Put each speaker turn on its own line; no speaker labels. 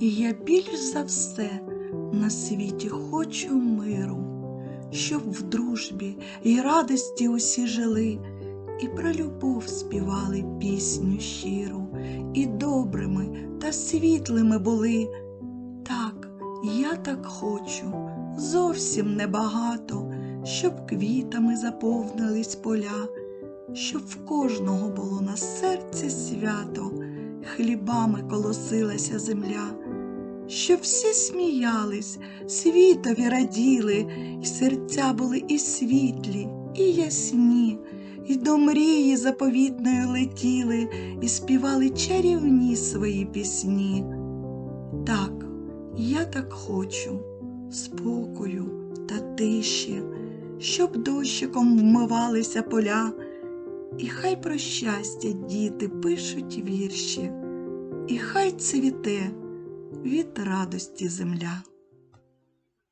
І я більш за все на світі хочу миру, щоб в дружбі і радості усі жили, і про любов співали пісню щиру, і добрими та світлими були. Так, я так хочу, зовсім небагато, щоб квітами заповнились поля, щоб в кожного було на серці свято, хлібами колосилася земля, щоб всі сміялись, світові раділи, і серця були і світлі, і ясні, і до мрії заповітної летіли, і співали чарівні свої пісні. Так, я так хочу спокою та тиші, щоб дощиком вмивалися поля, і хай про щастя діти пишуть вірші, і хай цвіте від радості земля.